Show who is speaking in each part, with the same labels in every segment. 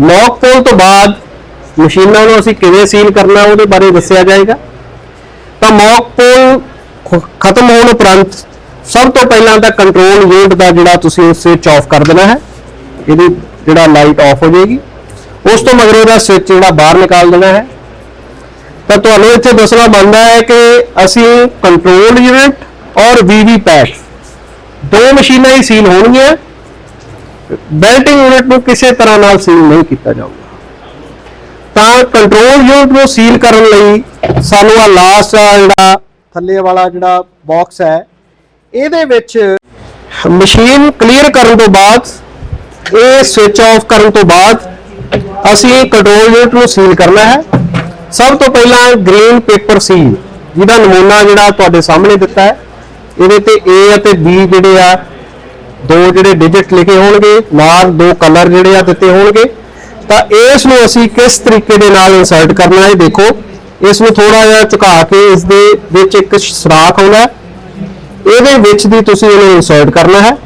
Speaker 1: Mock ਪੋਲ ਤੋਂ ਬਾਅਦ ਮਸ਼ੀਨਾਂ ਨੂੰ ਅਸੀਂ ਕਿਵੇਂ ਸੀਲ ਕਰਨਾ ਉਹਦੇ ਬਾਰੇ ਦੱਸਿਆ ਜਾਏਗਾ। ਤਾਂ ਮੌਕ ਪੋਲ ਖਤਮ ਹੋਣ ਉਪਰੰਤ ਸਭ ਤੋਂ ਪਹਿਲਾਂ ਤਾਂ ਕੰਟਰੋਲ ਯੂਨਿਟ ਦਾ ਜਿਹੜਾ ਤੁਸੀਂ ਸਵਿਚ ਆਫ ਕਰ ਦੇਣਾ ਹੈ। ਇਹਦੀ ਜਿਹੜਾ ਲਾਈਟ ਆਫ ਹੋ ਜਾਏਗੀ। ਉਸ ਤੋਂ ਮਗਰੋਂ ਦਾ ਸਵਿਚ ਜਿਹੜਾ ਬਾਹਰ ਨਿਕਾਲ ਦੇਣਾ ਹੈ। ਤਾਂ ਤੁਹਾਨੂੰ ਇੱਥੇ ਦੱਸਣਾ ਬਣਦਾ ਹੈ ਕਿ ਅਸੀਂ ਕੰਟਰੋਲ ਯੂਨਿਟ ਔਰ ਵੀਵੀ ਪੈਡ ਦੋ ਮਸ਼ੀਨਾਂ ਹੀ ਸੀਲ ਹੋਣਗੀਆਂ। ਬੈਲਟਿੰਗ ਯੂਨਿਟ ਨੂੰ ਕਿਸੇ ਤਰ੍ਹਾਂ ਨਾਲ ਸੀਲ ਨਹੀਂ ਕੀਤਾ ਜਾਊਗਾ। ਤਾਂ ਕੰਟਰੋਲ ਯੂਨਿਟ ਨੂੰ ਸੀਲ ਕਰਨ ਲਈ ਸਾਨੂੰ ਆ ਲਾਸਟ ਜਿਹੜਾ ਥੱਲੇ ਵਾਲਾ ਜਿਹੜਾ ਬਾਕਸ ਹੈ, ਇਹਦੇ ਵਿੱਚ ਮਸ਼ੀਨ ਕਲੀਅਰ ਕਰਨ ਤੋਂ ਬਾਅਦ, ਇਹ ਸਵਿਚ ਆਫ ਕਰਨ ਤੋਂ ਬਾਅਦ ਅਸੀਂ ਕੰਟਰੋਲ ਯੂਨਿਟ ਨੂੰ ਸੀਲ ਕਰਨਾ ਹੈ। ਸਭ ਤੋਂ ਪਹਿਲਾਂ ਗ੍ਰੀਨ ਪੇਪਰ ਸੀਲ ਜਿਹਦਾ ਨਮੂਨਾ ਜਿਹੜਾ ਤੁਹਾਡੇ ਸਾਹਮਣੇ ਦਿੱਤਾ ਹੈ, ਇਹਦੇ ਤੇ A ਅਤੇ B ਜਿਹੜੇ ਆ ਦੋ ਜਿਹੜੇ ਡਿਜਿਟ ਲਿਖੇ ਹੋਣਗੇ, ਨਾਲ ਦੋ ਕਲਰ ਜਿਹੜੇ ਆ ਦਿੱਤੇ ਹੋਣਗੇ। ਤਾਂ ਇਸ ਨੂੰ ਅਸੀਂ ਕਿਸ ਤਰੀਕੇ ਦੇ ਨਾਲ ਇਨਸਰਟ ਕਰਨਾ ਹੈ, ਦੇਖੋ। ਇਸ ਨੂੰ ਥੋੜਾ ਜਿਹਾ ਝੁਕਾ ਕੇ ਇਸ ਦੇ ਵਿੱਚ ਇੱਕ ਸੁਰਾਖ ਆਉਂਦਾ ਇਹਦੇ ਵਿੱਚ ਦੀ ਤੁਸੀਂ ਇਹਨੂੰ ਇਨਸਰਟ ਕਰਨਾ ਹੈ।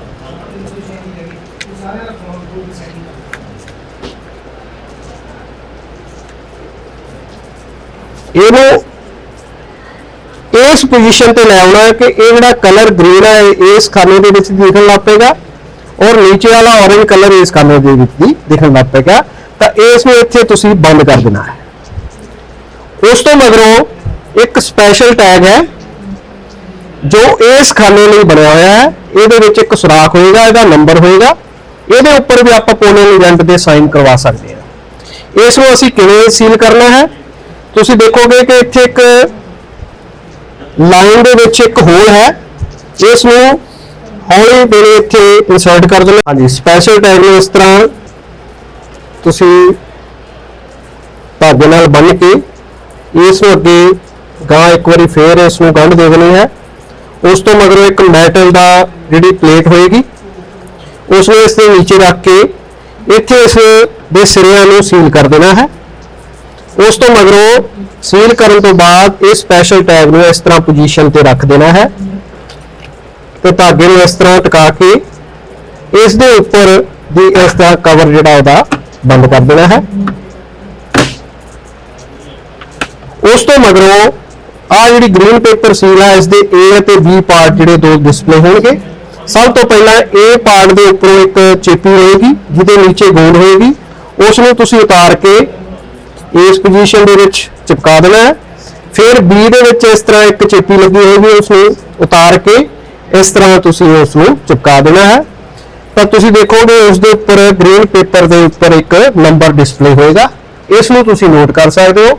Speaker 1: ਇਹਨੂੰ ਇਸ ਪੋਜੀਸ਼ਨ ਤੇ ਲੈ ਆਉਣਾ ਕਿ ਇਹ ਜਿਹੜਾ ਕਲਰ ਗ੍ਰੀਨ ਹੈ ਇਹ ਇਸ ਖਾਨੇ ਦੇ ਵਿੱਚ ਦਿਖਣ ਲੱਗ ਪਏਗਾ ਔਰ ਨੀਚੇ ਵਾਲਾ orange ਕਲਰ ਇਸ ਖਾਨੇ ਦੇ ਵਿੱਚ ਵੀ ਦਿਖਣ ਲੱਗ ਪਏਗਾ। ਤਾਂ ਇਸ ਨੂੰ ਇੱਥੇ ਤੁਸੀਂ ਬੰਦ ਕਰ ਦੇਣਾ ਹੈ। ਉਸ ਤੋਂ ਮਗਰੋਂ ਇੱਕ ਸਪੈਸ਼ਲ ਟੈਗ ਹੈ, ਜੋ ਇਸ ਖਾਨੇ ਲਈ ਬਣਿਆ ਹੋਇਆ ਹੈ। ਇਹਦੇ ਵਿੱਚ ਇੱਕ ਸੁਰਾਖ ਹੋਏਗਾ, ਇਹਦਾ ਨੰਬਰ ਹੋਏਗਾ। ਇਹਦੇ ਉੱਪਰ ਵੀ ਆਪਾਂ ਪੋਲਿੰਗ ਏਜੰਟ ਦੇ ਸਾਈਨ ਕਰਵਾ ਸਕਦੇ ਹਾਂ। ਇਸ ਨੂੰ ਅਸੀਂ ਕਿਵੇਂ ਸੀਲ ਕਰਨਾ ਹੈ? ਤੁਸੀਂ ਦੇਖੋਗੇ ਕਿ ਇੱਥੇ ਇੱਕ ਲਾਈਨ ਦੇ ਵਿੱਚ ਇੱਕ ਹੋਲ ਹੈ, ਇਸ ਨੂੰ ਹੌਲੀ ਦੇ ਇੱਥੇ ਇਨਸਰਟ ਕਰ ਦੇਣਾ ਹਾਂਜੀ ਸਪੈਸ਼ਲ ਟੈਗ ਨੂੰ ਇਸ ਤਰ੍ਹਾਂ ਤੁਸੀਂ ਧਾਗੇ ਨਾਲ ਬੰਨ੍ਹ ਕੇ ਇਸ ਨੂੰ ਅੱਗੇ ਗਾਂ ਇੱਕ ਵਾਰੀ ਫੇਰ ਇਸ ਨੂੰ ਗੰਢ ਦੇ ਦੇਣੀ ਹੈ। ਉਸ ਤੋਂ ਮਗਰੋਂ ਇੱਕ ਮੈਟਲ ਦਾ ਜਿਹੜੀ ਪਲੇਟ ਹੋਏਗੀ, ਉਸ ਨੂੰ ਇਸ ਦੇ ਨੀਚੇ ਰੱਖ ਕੇ ਇੱਥੇ ਇਸ ਦੇ ਸਿਰਿਆਂ ਨੂੰ ਸੀਲ ਕਰ ਦੇਣਾ ਹੈ। ਉਸ ਤੋਂ ਮਗਰੋਂ ਸੀਲ ਕਰਨ ਤੋਂ ਬਾਅਦ ਇਹ ਸਪੈਸ਼ਲ ਟੈਗ ਨੂੰ ਇਸ ਤਰ੍ਹਾਂ ਪੋਜੀਸ਼ਨ ਤੇ ਰੱਖ ਦੇਣਾ ਹੈ ਤੇ ਧਾਗੇ ਨੂੰ ਇਸ ਤਰ੍ਹਾਂ ਟਿਕਾ ਕੇ ਇਸ ਦੇ ਉੱਪਰ ਦੀ ਇਸ ਦਾ ਕਵਰ ਜਿਹੜਾ ਉਹਦਾ ਬੰਦ ਕਰ ਦੇਣਾ ਹੈ। ਉਸ ਤੋਂ ਮਗਰੋਂ ਆ ਜਿਹੜੀ ਗ੍ਰੀਨ ਪੇਪਰ ਸੀਲ ਹੈ ਇਸ ਦੇ A ਅਤੇ B ਪਾਰਟ ਜਿਹੜੇ ਦੋ ਡਿਸਪਲੇ ਹੋਣਗੇ। ਸਭ ਤੋਂ ਪਹਿਲਾਂ A ਪਾਰਟ ਦੇ ਉੱਪਰੋਂ ਇੱਕ ਚੇਪੀ ਹੋਏਗੀ, ਜਿਹਦੇ ਨੀਚੇ ਗੋਲ ਹੋਏਗੀ। ਉਸ ਨੂੰ ਤੁਸੀਂ ਉਤਾਰ ਕੇ ਇਸ ਪੋਜੀਸ਼ਨ ਦੇ ਵਿੱਚ ਚਿਪਕਾ ਦੇਣਾ ਹੈ। ਫਿਰ B ਦੇ ਵਿੱਚ ਇਸ ਤਰ੍ਹਾਂ ਇੱਕ ਚੇਪੀ ਲੱਗੀ ਹੋਏਗੀ ਉਸ ਨੂੰ ਉਤਾਰ ਕੇ। ਇਸ ਤਰ੍ਹਾਂ ਤੁਸੀਂ ਉਸ ਨੂੰ ਚਿਪਕਾ ਦੇਣਾ ਹੈ। ਤਾਂ ਤੁਸੀਂ ਦੇਖੋਗੇ ਉਸ ਦੇ ਉੱਪਰ ਗ੍ਰੀਨ ਪੇਪਰ ਦੇ ਉੱਪਰ ਇੱਕ ਨੰਬਰ ਡਿਸਪਲੇ ਹੋਏਗਾ। ਇਸ ਨੂੰ ਤੁਸੀਂ ਨੋਟ ਕਰ ਸਕਦੇ ਹੋ।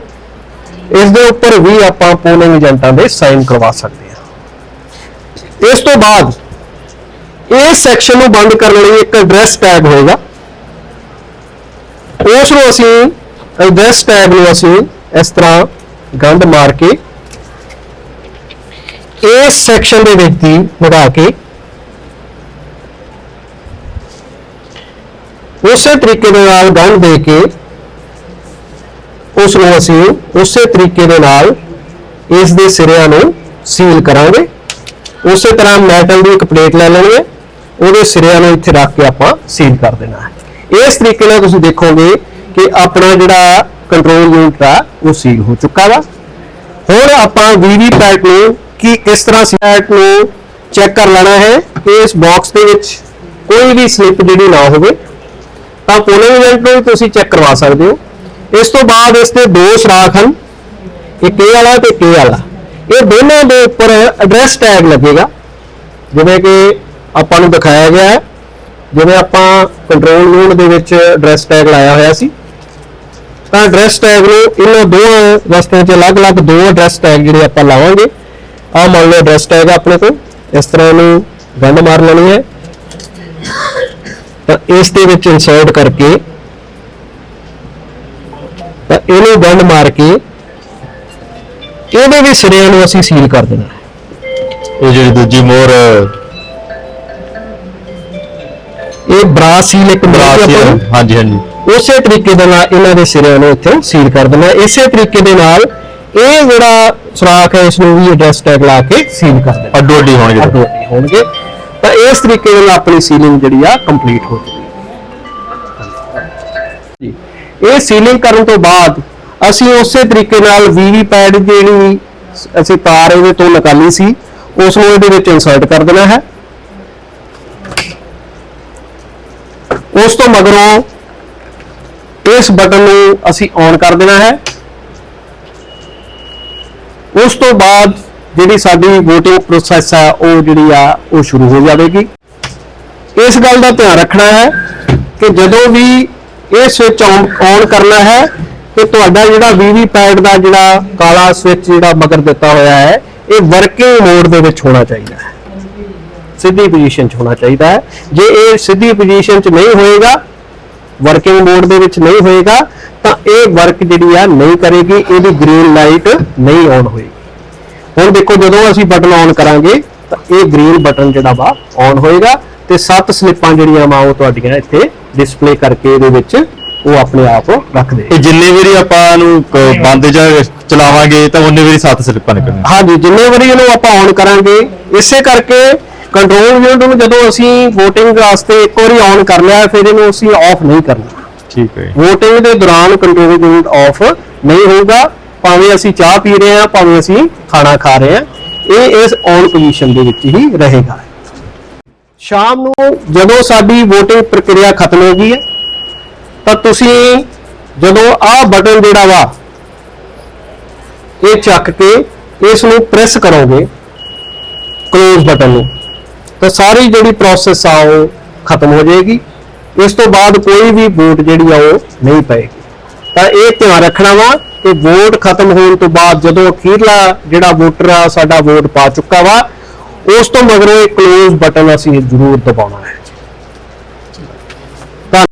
Speaker 1: ਇਸ ਦੇ ਉੱਪਰ ਵੀ ਆਪਾਂ ਪੋਲਿੰਗ ਏਜੰਟਾਂ ਦੇ ਸਾਈਨ ਕਰਵਾ ਸਕਦੇ ਹਾਂ। ਇਸ ਤੋਂ ਬਾਅਦ ਇਸ ਸੈਕਸ਼ਨ ਨੂੰ ਬੰਦ ਕਰਨ ਲਈ ਇੱਕ ਐਡਰੈਸ ਟੈਗ ਹੋਏਗਾ। ਉਸ ਨੂੰ ਅਸੀਂ ਐਡਰੈਸ ਟੈਗ ਨੂੰ ਅਸੀਂ ਇਸ ਤਰ੍ਹਾਂ ਗੰਢ ਮਾਰ ਕੇ ਇਸ ਸੈਕਸ਼ਨ ਦੇ ਵਿੱਚ ਦੀ ਵਧਾ ਕੇ ਉਸੇ ਤਰੀਕੇ ਦੇ ਨਾਲ ਗੰਢ ਦੇ ਕੇ ਉਸ ਨੂੰ ਅਸੀਂ ਉਸੇ ਤਰੀਕੇ ਦੇ ਨਾਲ ਇਸ ਦੇ ਸਿਰਿਆਂ ਨੂੰ ਸੀਲ ਕਰਾਂਗੇ। ਉਸੇ ਤਰ੍ਹਾਂ ਮੈਟਲ ਦੀ ਇੱਕ ਪਲੇਟ ਲੈ ਲੈਣੀ ਹੈ। ਉਹਦੇ ਸਿਰਿਆਂ ਨੂੰ ਇੱਥੇ ਰੱਖ ਕੇ ਆਪਾਂ ਸੀਲ ਕਰ ਦੇਣਾ ਹੈ। ਇਸ ਤਰੀਕੇ ਨਾਲ ਤੁਸੀਂ ਦੇਖੋਗੇ ਕਿ ਆਪਣਾ ਜਿਹੜਾ ਕੰਟਰੋਲ ਯੂਨਿਟ ਆ, ਉਹ ਸੀਲ ਹੋ ਚੁੱਕਾ ਵਾ। ਹੁਣ ਆਪਾਂ ਵੀਵੀ ਪੈਟ ਨੂੰ ਕੀ ਕਿਸ ਤਰ੍ਹਾਂ ਸੈਟ ਨੂੰ ਚੈੱਕ ਕਰ ਲੈਣਾ ਹੈ ਕਿ ਇਸ ਬਾਕਸ ਦੇ ਵਿੱਚ ਕੋਈ ਵੀ ਸਲਿੱਪ ਜਿਹੜੀ ਨਾ ਹੋਵੇ, ਤਾਂ ਪੋਲਿੰਗ ਏਜੰਟ ਨੂੰ ਵੀ ਤੁਸੀਂ ਚੈੱਕ ਕਰਵਾ ਸਕਦੇ ਹੋ। ਇਸ ਤੋਂ ਬਾਅਦ ਇਸ ਦੇ ਦੋ ਸੁਰਾਖ ਹਨ, ਇੱਕ ਇਹ ਵਾਲਾ ਤੇ ਇਹ ਵਾਲਾ। ਇਹ ਦੋਨਾਂ ਦੇ ਉੱਪਰ ਐਡਰੈਸ ਟੈਗ ਲੱਗੇਗਾ। ਜਿਵੇਂ ਕਿ ਆਪਾਂ ਨੂੰ ਦਿਖਾਇਆ ਗਿਆ ਹੈ, ਜਿਵੇਂ ਆਪਾਂ ਕੰਟਰੋਲ ਰੂਮ ਦੇ ਵਿੱਚ ਐਡਰੈਸ ਟੈਗ ਲਾਇਆ ਹੋਇਆ ਸੀ। ਤਾਂ ਐਡਰੈਸ ਟੈਗ ਨੂੰ ਇਹਨਾਂ ਦੋ ਰਸਤਿਆਂ 'ਚ ਅਲੱਗ-ਅਲੱਗ ਦੋ ਐਡਰੈਸ ਟੈਗ ਜਿਹੜੇ ਆਪਾਂ ਲਾਵਾਂਗੇ। ਆਹ ਮੰਨ ਲਓ ਐਡਰੈਸ ਟੈਗ ਆਪਣੇ ਕੋਲ। ਇਸ ਤਰ੍ਹਾਂ ਇਹਨੂੰ ਗੰਢ ਮਾਰ ਲੈਣੀ ਹੈ। ਤਾਂ ਇਸ ਦੇ ਵਿੱਚ ਇਨਸਰਟ ਕਰਕੇ ਤਾਂ ਇਹਨੂੰ ਗੰਢ ਮਾਰ ਕੇ ਇਹਦੇ ਵੀ ਸਿਰਿਆਂ ਨੂੰ ਅਸੀਂ ਸੀਲ ਕਰ ਦੇਣਾ। ਹੈ।
Speaker 2: ਇਹ ਜਿਹੜੀ ਦੂਜੀ ਮੋਹਰ
Speaker 1: ਇਹ ਬਰਾਸ ਸੀਲ ਇੱਕ ਮਿਲਦੀ
Speaker 2: ਬਰਾਸੀ
Speaker 1: ਆਪਾਂ ਨੂੰ।
Speaker 2: ਹਾਂਜੀ ਹਾਂਜੀ।
Speaker 1: ਉਸੇ ਤਰੀਕੇ ਦੇ ਨਾਲ ਇਹਨਾਂ ਦੇ ਸਿਰਿਆਂ ਨੂੰ ਇੱਥੇ ਸੀਲ ਕਰ ਦੇਣਾ। ਇਸੇ ਤਰੀਕੇ ਦੇ ਨਾਲ ਇਹ ਜਿਹੜਾ ਸੁਰਾਖ ਹੈ ਇਸ ਨੂੰ ਵੀ ਐਡਰੈਸ ਟੈਗ ਲਾ ਕੇ ਸੀਲ ਕਰ ਦੇਣਾ
Speaker 2: ਅੱਡੋ ਅੱਡੀ ਹੋਣਗੇ।
Speaker 1: ਅੱਡੋ ਅੱਡੀ ਹੋਣਗੇ। ਤਾਂ ਇਸ ਤਰੀਕੇ ਦੇ ਨਾਲ ਆਪਣੀ ਸੀਲਿੰਗ ਜਿਹੜੀ ਆ ਕੰਪਲੀਟ ਹੋ ਚੁੱਕੀ ਇਹ ਸੀਲਿੰਗ ਕਰਨ ਤੋਂ ਬਾਅਦ ਅਸੀਂ ਉਸੇ ਤਰੀਕੇ ਨਾਲ ਵੀਵੀ ਪੈਡ ਜਿਹੜੀ ਅਸੀਂ ਤਾਰ ਇਹਦੇ ਤੋਂ ਨਿਕਾਲੀ ਸੀ ਉਸ ਨੂੰ ਇਹਦੇ ਵਿੱਚ ਇਨਸਰਟ ਕਰ ਦੇਣਾ ਹੈ। ਉਸ ਤੋਂ ਮਗਰੋਂ ਇਸ ਬਟਨ ਨੂੰ ਅਸੀਂ ਔਨ ਕਰ ਦੇਣਾ ਹੈ। ਉਸ ਤੋਂ ਬਾਅਦ ਜਿਹੜੀ ਸਾਡੀ VOTING ਪ੍ਰੋਸੈਸ ਆ ਉਹ ਜਿਹੜੀ ਆ, ਉਹ ਸ਼ੁਰੂ ਹੋ ਜਾਵੇਗੀ। ਇਸ ਗੱਲ ਦਾ ਧਿਆਨ ਰੱਖਣਾ ਹੈ ਕਿ ਜਦੋਂ ਵੀ ਇਹ ਸਵਿਚ ਔਨ ਕਰਨਾ ਹੈ, ਤੇ ਤੁਹਾਡਾ ਜਿਹੜਾ ਵੀਵੀ ਪੈਡ ਦਾ ਜਿਹੜਾ ਕਾਲਾ ਸਵਿਚ ਜਿਹੜਾ ਮਗਰ ਦਿੱਤਾ ਹੋਇਆ ਹੈ, ਇਹ ਵਰਕਿੰਗ ਮੋਡ ਦੇ ਵਿੱਚ ਹੋਣਾ ਚਾਹੀਦਾ ਹੈ। ਸਿੱਧੀ ਪੋਜੀਸ਼ਨ 'ਚ ਹੋਣਾ ਚਾਹੀਦਾ ਹੈ। ਜੇ ਇਹ ਸਿੱਧੀ ਪੋਜੀਸ਼ਨ 'ਚ ਨਹੀਂ ਹੋਏਗਾ ਵਰਕਿੰਗ ਮੋਡ ਦੇ ਵਿੱਚ ਨਹੀਂ ਹੋਏਗਾ ਤਾਂ ਇਹ ਵਰਕ ਜਿਹੜੀ ਆ ਨਹੀਂ ਕਰੇਗੀ ਇਹਦੀ ਗ੍ਰੀਨ ਲਾਈਟ ਨਹੀਂ ਔਨ ਹੋਏਗੀ। ਹੁਣ ਦੇਖੋ ਜਦੋਂ ਅਸੀਂ ਬਟਨ ਔਨ ਕਰਾਂਗੇ ਤਾਂ ਇਹ ਗ੍ਰੀਨ ਬਟਨ ਜਿਹੜਾ ਵਾ ਔਨ ਹੋਏਗਾ ਤੇ ਸੱਤ ਸਲਿੱਪਾਂ ਜਿਹੜੀਆਂ ਵਾ ਉਹ ਤੁਹਾਡੀਆਂ ਇੱਥੇ ਡਿਸਪਲੇ ਕਰਕੇ ਇਹਦੇ ਵਿੱਚ ਉਹ ਆਪਣੇ ਆਪ ਰੱਖ ਦੇ
Speaker 2: ਇਹ ਜਿੰਨੇ ਵਾਰੀ ਆਪਾਂ ਨੂੰ ਕ- ਬੰਦ ਜਾਂ ਚਲਾਵਾਂਗੇ ਤਾਂ ਉਹਨੇ ਵਾਰੀ ਸੱਤ ਸਲਿੱਪਾਂ ਨਿਕਲਣੀਆਂ।
Speaker 1: ਹਾਂਜੀ ਜਿੰਨੇ ਵਾਰੀ ਇਹਨੂੰ ਆਪਾਂ ਔਨ ਕਰਾਂਗੇ ਇਸੇ ਕਰਕੇ ਕੰਟਰੋਲ ਯੂਨਿਟ ਨੂੰ ਜਦੋਂ ਅਸੀਂ VOTING ਵਾਸਤੇ ਇੱਕ ਵਾਰੀ ਔਨ ਕਰ ਲਿਆ ਫਿਰ ਇਹਨੂੰ ਅਸੀਂ ਆਫ ਨਹੀਂ ਕਰਨਾ।
Speaker 2: ਠੀਕ ਹੈ
Speaker 1: VOTING ਦੇ ਦੌਰਾਨ ਕੰਟਰੋਲ ਯੂਨਿਟ ਆਫ ਨਹੀਂ ਹੋਊਗਾ ਭਾਵੇਂ ਅਸੀਂ ਚਾਹ ਪੀ ਰਹੇ ਹਾਂ ਭਾਵੇਂ ਅਸੀਂ ਖਾਣਾ ਖਾ ਰਹੇ ਹਾਂ ਇਹ ਇਸ ਔਨ ਪੋਜੀਸ਼ਨ ਦੇ ਵਿੱਚ ਹੀ ਰਹੇਗਾ। ਸ਼ਾਮ ਨੂੰ ਜਦੋਂ ਸਾਡੀ VOTING ਪ੍ਰਕਿਰਿਆ ਖਤਮ ਹੋ ਗਈ ਹੈ ਤਾਂ ਤੁਸੀਂ ਜਦੋਂ ਆਹ ਬਟਨ ਜਿਹੜਾ ਵਾ ਇਹ ਚੱਕ ਕੇ ਇਸ ਨੂੰ ਪ੍ਰੈਸ ਕਰੋਗੇ ਕਲੋਜ਼ ਬਟਨ ਨੂੰ। ਤਾਂ ਸਾਰੀ ਜਿਹੜੀ ਪ੍ਰੋਸੈਸ ਆ ਉਹ ਖਤਮ ਹੋ ਜਾਏਗੀ। ਇਸ ਤੋਂ ਬਾਅਦ ਕੋਈ ਵੀ ਵੋਟ ਜਿਹੜੀ ਆ ਉਹ ਨਹੀਂ ਪਏਗੀ। ਤਾਂ ਇਹ ਧਿਆਨ ਰੱਖਣਾ ਵਾ ਕਿ ਵੋਟ ਖਤਮ ਹੋਣ ਤੋਂ ਬਾਅਦ ਜਦੋਂ ਅਖੀਰਲਾ ਜਿਹੜਾ ਵੋਟਰ ਆ ਸਾਡਾ ਵੋਟ ਪਾ ਚੁੱਕਾ ਵਾ, ਉਸ ਤੋਂ ਮਗਰੋਂ ਇਹ ਕਲੋਜ਼ ਬਟਨ ਅਸੀਂ ਜ਼ਰੂਰ ਦਬਾਉਣਾ ਹੈ।